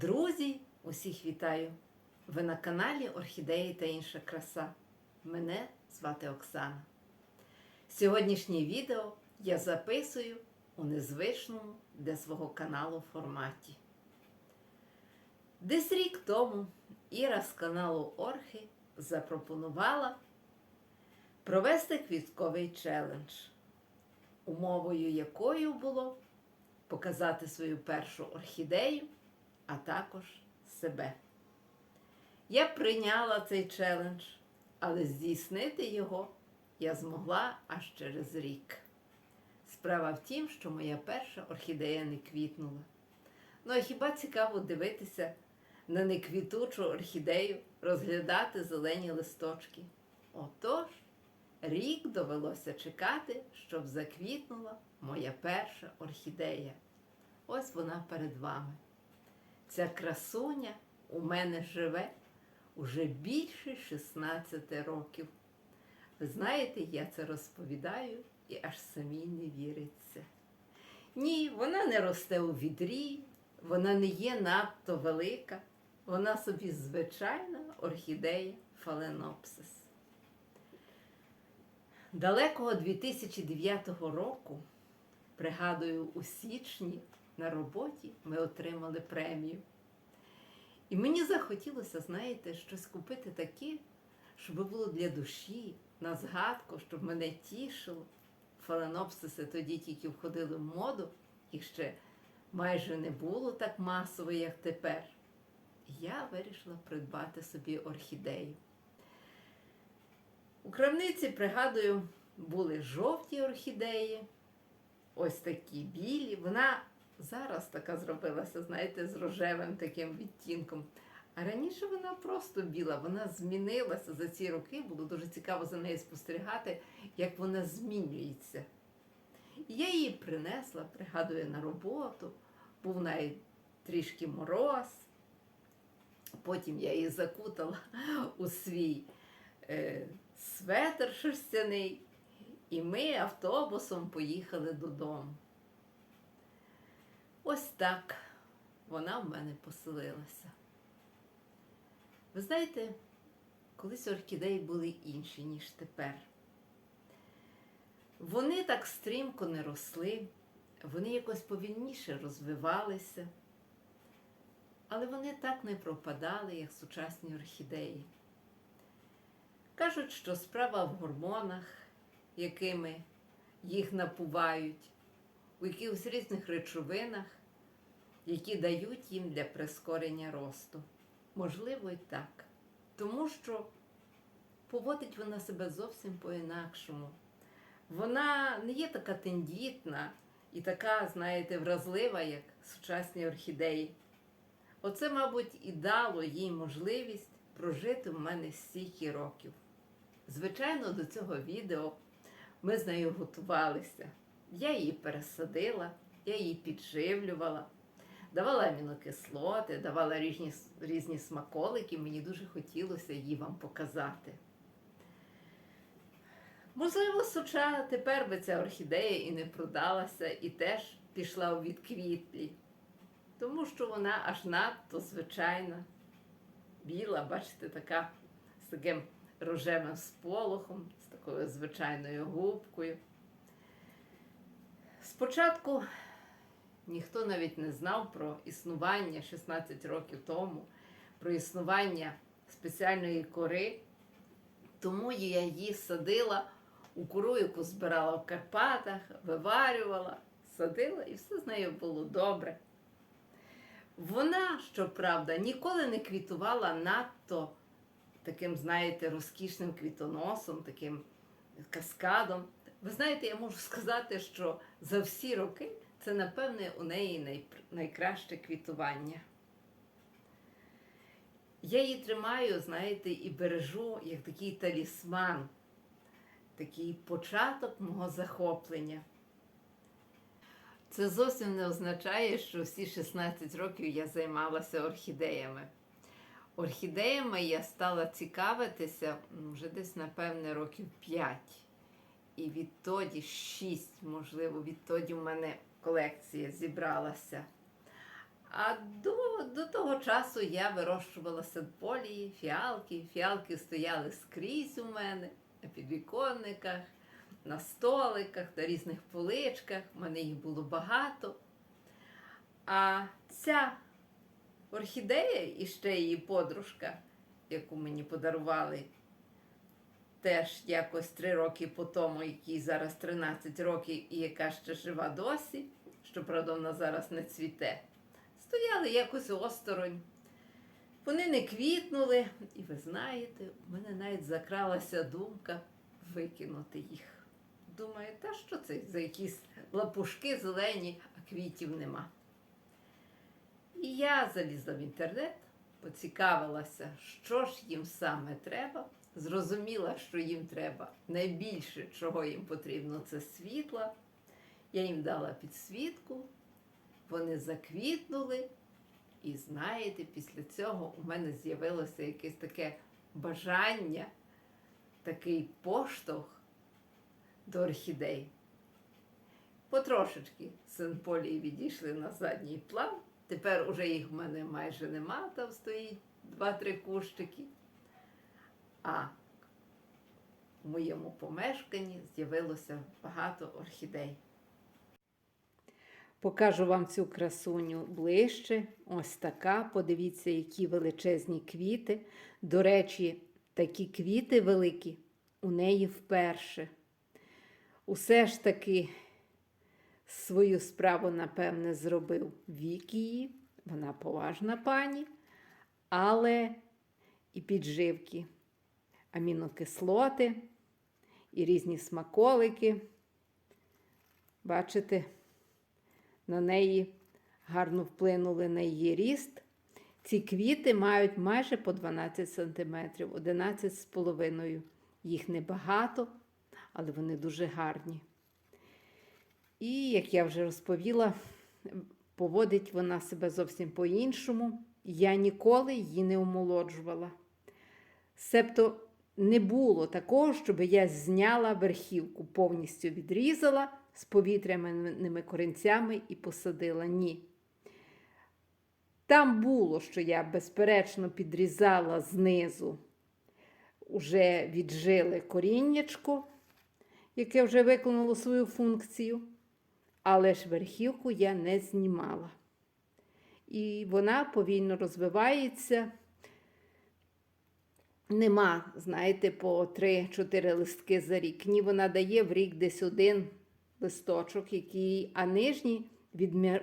Друзі, усіх вітаю! Ви на каналі Орхідеї та інша краса. Мене звати Оксана. Сьогоднішнє відео я записую у незвичному для свого каналу форматі. Десь рік тому Іра з каналу Орхи запропонувала провести квітковий челендж, умовою якою було показати свою першу орхідею а також себе. Я прийняла цей челендж, але здійснити його я змогла аж через рік. Справа в тім, що моя перша орхідея не квітнула. Ну а хіба цікаво дивитися на неквітучу орхідею, розглядати зелені листочки? Отож, рік довелося чекати, щоб заквітнула моя перша орхідея. Ось вона перед вами. Ця красуня у мене живе уже більше 16 років. Ви знаєте, я це розповідаю і аж самій не віриться. Ні, вона не росте у відрі, вона не є надто велика, вона собі звичайна орхідея фаленопсис. Далекого 2009 року, пригадую, у січні на роботі ми отримали премію. І мені захотілося, знаєте, щось купити таке, щоб було для душі, на згадку, щоб мене тішило. Фаленопсиси тоді тільки входили в моду, їх ще майже не було так масово, як тепер. Я вирішила придбати собі орхідею. У крамниці, пригадую, були жовті орхідеї, ось такі білі. Вона зараз така зробилася, знаєте, з рожевим таким відтінком. А раніше вона просто біла, вона змінилася за ці роки. Було дуже цікаво за нею спостерігати, як вона змінюється. Я її принесла, пригадую, на роботу, був навіть трішки мороз. Потім я її закутала у свій е, светр шерстяний, і ми автобусом поїхали додому. Ось так вона в мене поселилася. Ви знаєте, колись орхідеї були інші, ніж тепер. Вони так стрімко не росли, вони якось повільніше розвивалися, але вони так не пропадали, як сучасні орхідеї. Кажуть, що справа в гормонах, якими їх напувають, у якихось різних речовинах, які дають їм для прискорення росту. Можливо, і так. Тому що поводить вона себе зовсім по-інакшому. Вона не є така тендітна і така, знаєте, вразлива, як сучасні орхідеї. Оце, мабуть, і дало їй можливість прожити в мене стільки років. Звичайно, до цього відео ми з нею готувалися. Я її пересадила, я її підживлювала, давала амінокислоти, давала різні, різні смаколики. Мені дуже хотілося її вам показати. Можливо, суча тепер би ця орхідея і не продалася, і теж пішла у відквітлі, тому що вона аж надто звичайна, біла, бачите, така з таким рожевим сполохом, з такою звичайною губкою. Спочатку ніхто навіть не знав про існування 16 років тому, про існування спеціальної кори, тому я її садила у кору, яку збирала в Карпатах, виварювала, садила і все з нею було добре. Вона, щоправда, ніколи не квітувала надто таким, знаєте, розкішним квітоносом, таким каскадом. Ви знаєте, я можу сказати, що за всі роки це, напевне, у неї найкраще квітування. Я її тримаю, знаєте, і бережу як такий талісман, такий початок мого захоплення. Це зовсім не означає, що всі 16 років я займалася орхідеями. Орхідеями я стала цікавитися вже десь, напевне, років 5. І відтоді 6, можливо, відтоді в мене колекція зібралася. А до, до того часу я вирощувала садполії, фіалки. Фіалки стояли скрізь у мене на підвіконниках, на столиках, на різних поличках. У мене їх було багато. А ця орхідея і ще її подружка, яку мені подарували теж якось три роки по тому, якій зараз 13 років, і яка ще жива досі, щоправда, вона зараз не цвіте, стояли якось осторонь. Вони не квітнули, і ви знаєте, у мене навіть закралася думка викинути їх. Думаю, та що це за якісь лапушки зелені, а квітів нема. І я залізла в інтернет, поцікавилася, що ж їм саме треба. Зрозуміла, що їм треба найбільше, чого їм потрібно, це світла. Я їм дала підсвітку, вони заквітнули. І знаєте, після цього у мене з'явилося якесь таке бажання, такий поштовх до орхідей. Потрошечки синполії відійшли на задній план. Тепер уже їх в мене майже нема, там стоїть два-три кущики. А в моєму помешканні з'явилося багато орхідей. Покажу вам цю красуню ближче. Ось така. Подивіться, які величезні квіти. До речі, такі квіти великі у неї вперше. Усе ж таки свою справу, напевне, зробив вік її. Вона поважна пані, але і підживки, амінокислоти, і різні смаколики. Бачите, на неї гарно вплинули на її ріст. Ці квіти мають майже по 12 см, 11 з половиною. Їх небагато, але вони дуже гарні. І, як я вже розповіла, поводить вона себе зовсім по-іншому. Я ніколи її не омолоджувала. Себто не було такого, щоб я зняла верхівку, повністю відрізала з повітряними корінцями і посадила. Ні. Там було, що я безперечно підрізала знизу, уже віджили коріннячко, яке вже виконало свою функцію, але ж верхівку я не знімала. І вона повільно розвивається. Нема, знаєте, по 3-4 листки за рік. Ні, вона дає в рік десь один листочок, який, а нижні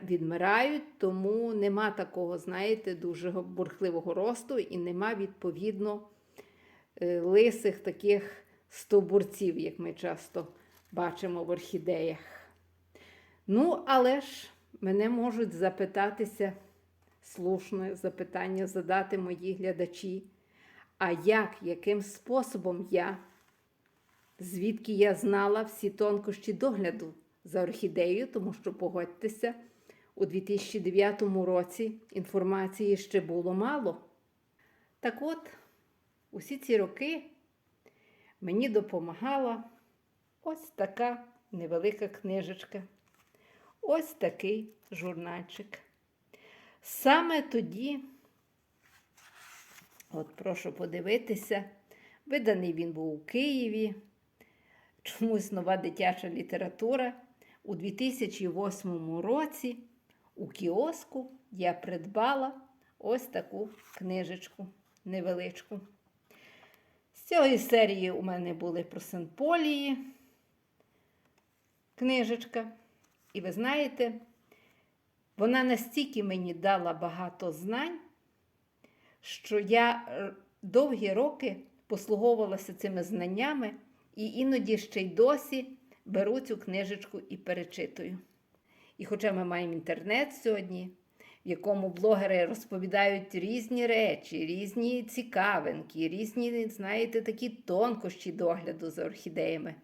відмирають, тому нема такого, знаєте, дуже бурхливого росту і нема, відповідно, е, лисих таких стовбурців, як ми часто бачимо в орхідеях. Ну, але ж мене можуть запитатися, слушне запитання задати мої глядачі. А як, яким способом я, звідки я знала всі тонкощі догляду за орхідеєю, тому що, погодьтеся, у 2009 році інформації ще було мало. Так от, усі ці роки мені допомагала ось така невелика книжечка, ось такий журнальчик. Саме тоді. От, прошу подивитися. Виданий він був у Києві. Чомусь нова дитяча література. У 2008 році у кіоску я придбала ось таку книжечку невеличку. З цієї серії у мене були про Сенполії книжечка. І ви знаєте, вона настільки мені дала багато знань що я е, довгі роки послуговувалася цими знаннями і іноді ще й досі беру цю книжечку і перечитую. І хоча ми маємо інтернет сьогодні, в якому блогери розповідають різні речі, різні цікавинки, різні, знаєте, такі тонкощі догляду за орхідеями.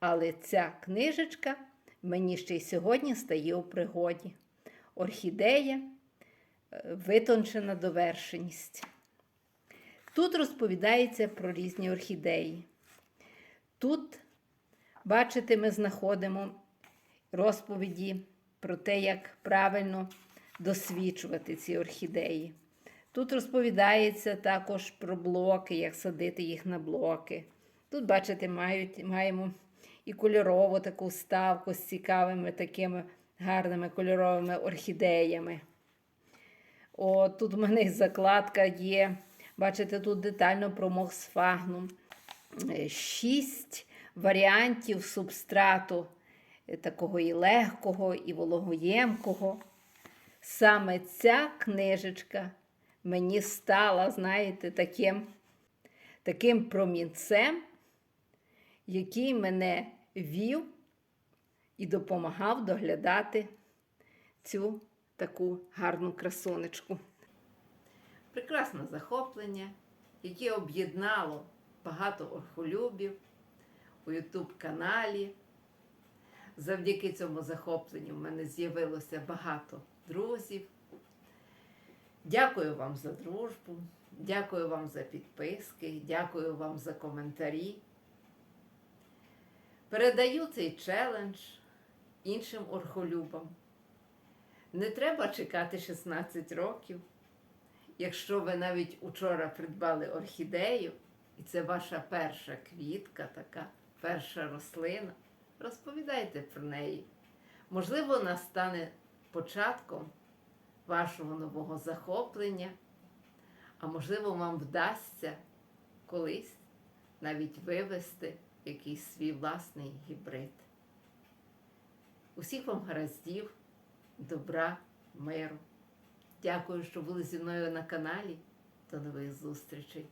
Але ця книжечка мені ще й сьогодні стає у пригоді. Орхідея витончена довершеність. Тут розповідається про різні орхідеї. Тут, бачите, ми знаходимо розповіді про те, як правильно досвідчувати ці орхідеї. Тут розповідається також про блоки, як садити їх на блоки. Тут, бачите, мають, маємо і кольорову таку ставку з цікавими такими гарними кольоровими орхідеями. О, тут у мене і закладка є. Бачите, тут детально про моксфагнум. Е, Шість варіантів субстрату, е, такого і легкого, і вологоємкого. Саме ця книжечка мені стала, знаєте, таким, таким промінцем, який мене вів і допомагав доглядати цю таку гарну красонечку. Прекрасне захоплення, яке об'єднало багато орхолюбів у Ютуб каналі. Завдяки цьому захопленню в мене з'явилося багато друзів. Дякую вам за дружбу, дякую вам за підписки, дякую вам за коментарі. Передаю цей челендж іншим орхолюбам. Не треба чекати 16 років. Якщо ви навіть учора придбали орхідею, і це ваша перша квітка, така перша рослина, розповідайте про неї. Можливо, вона стане початком вашого нового захоплення, а можливо, вам вдасться колись навіть вивести якийсь свій власний гібрид. Усіх вам гараздів, добра, миру. Дякую, що були зі мною на каналі. До нових зустрічей!